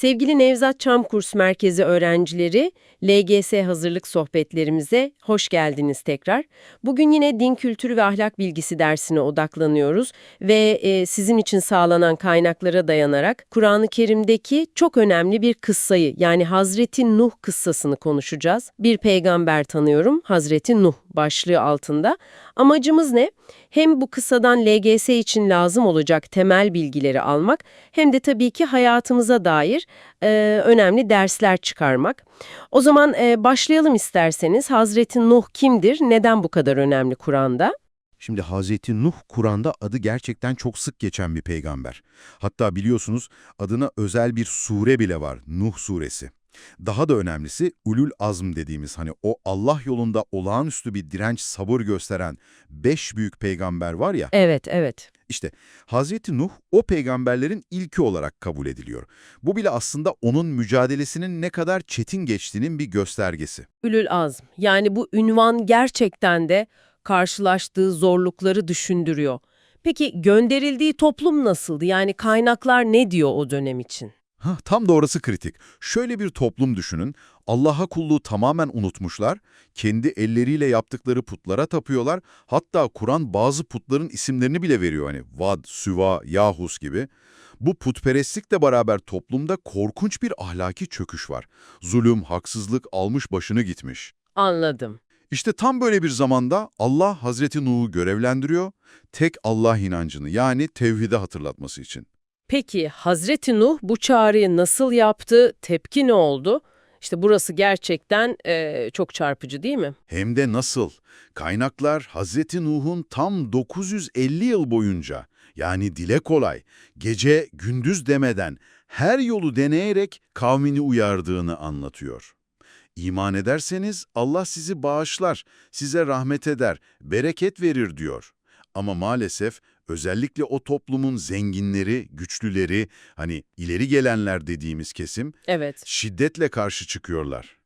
Sevgili Nevzat Çam Kurs Merkezi öğrencileri, LGS hazırlık sohbetlerimize hoş geldiniz tekrar. Bugün yine din kültürü ve ahlak bilgisi dersine odaklanıyoruz ve e, sizin için sağlanan kaynaklara dayanarak Kur'an-ı Kerim'deki çok önemli bir kıssayı yani Hazreti Nuh kıssasını konuşacağız. Bir peygamber tanıyorum, Hazreti Nuh başlığı altında. Amacımız ne? Hem bu kıssadan LGS için lazım olacak temel bilgileri almak hem de tabii ki hayatımıza dair e, önemli dersler çıkarmak. O zaman e, başlayalım isterseniz. Hazreti Nuh kimdir? Neden bu kadar önemli Kur'an'da? Şimdi Hazreti Nuh Kur'an'da adı gerçekten çok sık geçen bir peygamber. Hatta biliyorsunuz adına özel bir sure bile var, Nuh suresi. Daha da önemlisi ulul azm dediğimiz hani o Allah yolunda olağanüstü bir direnç, sabır gösteren beş büyük peygamber var ya. Evet, evet. İşte Hazreti Nuh o peygamberlerin ilki olarak kabul ediliyor. Bu bile aslında onun mücadelesinin ne kadar çetin geçtiğinin bir göstergesi. Ülül azm. Yani bu ünvan gerçekten de karşılaştığı zorlukları düşündürüyor. Peki gönderildiği toplum nasıldı? Yani kaynaklar ne diyor o dönem için? Hah, tam da orası kritik. Şöyle bir toplum düşünün. Allah'a kulluğu tamamen unutmuşlar, kendi elleriyle yaptıkları putlara tapıyorlar. Hatta Kur'an bazı putların isimlerini bile veriyor hani Vad, Süva, Yahus gibi. Bu putperestlikle beraber toplumda korkunç bir ahlaki çöküş var. Zulüm, haksızlık almış başını gitmiş. Anladım. İşte tam böyle bir zamanda Allah Hazreti Nuh'u görevlendiriyor, tek Allah inancını yani tevhide hatırlatması için. Peki Hazreti Nuh bu çağrıyı nasıl yaptı? Tepki ne oldu? İşte burası gerçekten eee, çok çarpıcı değil mi? Hem de nasıl? Kaynaklar Hazreti Nuh'un tam 950 yıl boyunca yani dile kolay, gece gündüz demeden her yolu deneyerek kavmini uyardığını anlatıyor. İman ederseniz Allah sizi bağışlar, size rahmet eder, bereket verir diyor. Ama maalesef özellikle o toplumun zenginleri, güçlüleri, hani ileri gelenler dediğimiz kesim Evet. şiddetle karşı çıkıyorlar.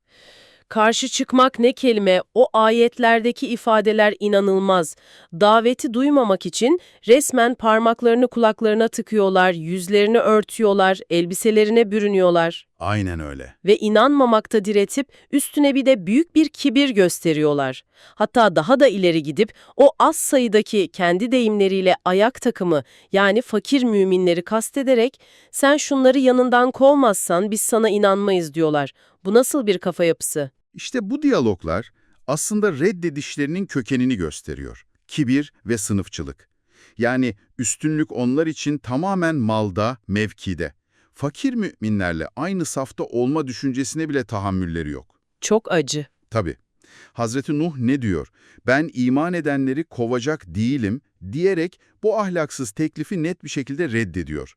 Karşı çıkmak ne kelime? O ayetlerdeki ifadeler inanılmaz. Daveti duymamak için resmen parmaklarını kulaklarına tıkıyorlar, yüzlerini örtüyorlar, elbiselerine bürünüyorlar. Aynen öyle. Ve inanmamakta diretip üstüne bir de büyük bir kibir gösteriyorlar. Hatta daha da ileri gidip o az sayıdaki kendi deyimleriyle ayak takımı yani fakir müminleri kastederek sen şunları yanından kovmazsan biz sana inanmayız diyorlar. Bu nasıl bir kafa yapısı? İşte bu diyaloglar aslında reddedişlerinin kökenini gösteriyor. Kibir ve sınıfçılık. Yani üstünlük onlar için tamamen malda, mevkide. Fakir müminlerle aynı safta olma düşüncesine bile tahammülleri yok. Çok acı. Tabii. Hazreti Nuh ne diyor? Ben iman edenleri kovacak değilim diyerek bu ahlaksız teklifi net bir şekilde reddediyor.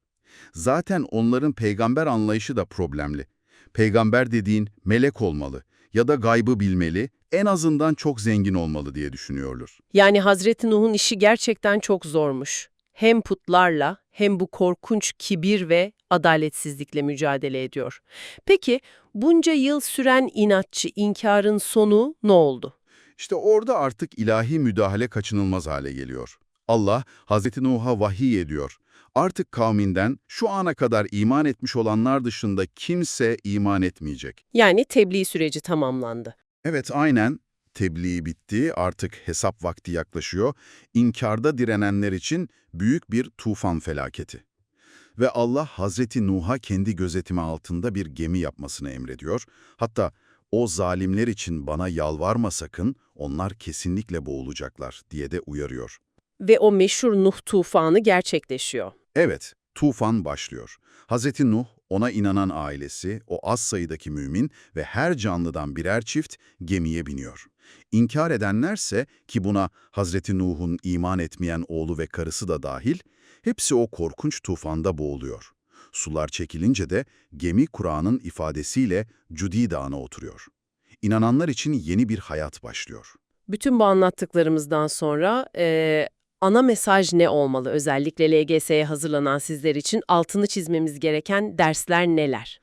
Zaten onların peygamber anlayışı da problemli. Peygamber dediğin melek olmalı ya da gaybı bilmeli, en azından çok zengin olmalı diye düşünüyorlar. Yani Hazreti Nuh'un işi gerçekten çok zormuş. Hem putlarla hem bu korkunç kibir ve adaletsizlikle mücadele ediyor. Peki bunca yıl süren inatçı inkarın sonu ne oldu? İşte orada artık ilahi müdahale kaçınılmaz hale geliyor. Allah Hazreti Nuh'a vahiy ediyor. Artık kavminden şu ana kadar iman etmiş olanlar dışında kimse iman etmeyecek. Yani tebliğ süreci tamamlandı. Evet aynen. Tebliğ bitti, artık hesap vakti yaklaşıyor. İnkarda direnenler için büyük bir tufan felaketi. Ve Allah Hazreti Nuh'a kendi gözetimi altında bir gemi yapmasını emrediyor. Hatta o zalimler için bana yalvarma sakın, onlar kesinlikle boğulacaklar diye de uyarıyor. Ve o meşhur Nuh tufanı gerçekleşiyor. Evet, tufan başlıyor. Hazreti Nuh, ona inanan ailesi, o az sayıdaki mümin ve her canlıdan birer çift gemiye biniyor. İnkar edenlerse ki buna Hazreti Nuh'un iman etmeyen oğlu ve karısı da dahil, hepsi o korkunç tufanda boğuluyor. Sular çekilince de gemi Kur'an'ın ifadesiyle Cudi Dağı'na oturuyor. İnananlar için yeni bir hayat başlıyor. Bütün bu anlattıklarımızdan sonra eee, ana mesaj ne olmalı? Özellikle LGS'ye hazırlanan sizler için altını çizmemiz gereken dersler neler?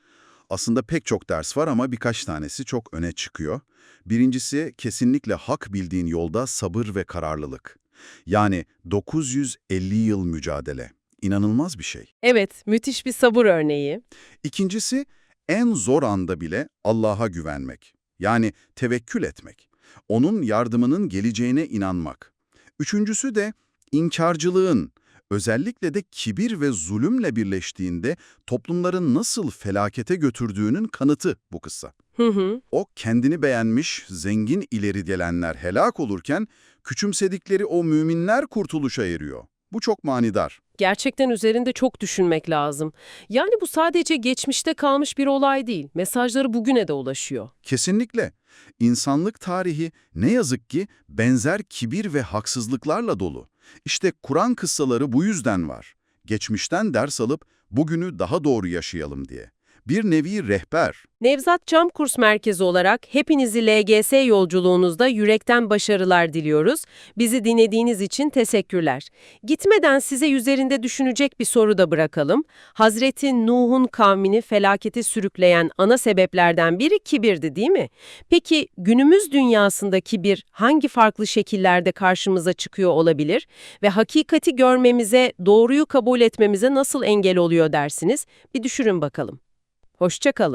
Aslında pek çok ders var ama birkaç tanesi çok öne çıkıyor. Birincisi kesinlikle hak bildiğin yolda sabır ve kararlılık. Yani 950 yıl mücadele. inanılmaz bir şey. Evet, müthiş bir sabır örneği. İkincisi, en zor anda bile Allah'a güvenmek. Yani tevekkül etmek. Onun yardımının geleceğine inanmak. Üçüncüsü de inkarcılığın, özellikle de kibir ve zulümle birleştiğinde toplumların nasıl felakete götürdüğünün kanıtı bu kıssa. Hı hı. O kendini beğenmiş, zengin ileri gelenler helak olurken, küçümsedikleri o müminler kurtuluşa eriyor. Bu çok manidar. Gerçekten üzerinde çok düşünmek lazım. Yani bu sadece geçmişte kalmış bir olay değil. Mesajları bugüne de ulaşıyor. Kesinlikle. İnsanlık tarihi ne yazık ki benzer kibir ve haksızlıklarla dolu. İşte Kur'an kıssaları bu yüzden var. Geçmişten ders alıp bugünü daha doğru yaşayalım diye. Bir nevi rehber. Nevzat Cam Kurs Merkezi olarak hepinizi LGS yolculuğunuzda yürekten başarılar diliyoruz. Bizi dinlediğiniz için teşekkürler. Gitmeden size üzerinde düşünecek bir soru da bırakalım. Hazreti Nuh'un kavmini felakete sürükleyen ana sebeplerden biri kibirdi değil mi? Peki günümüz dünyasında kibir hangi farklı şekillerde karşımıza çıkıyor olabilir ve hakikati görmemize, doğruyu kabul etmemize nasıl engel oluyor dersiniz? Bir düşünün bakalım. Hoşça kalın.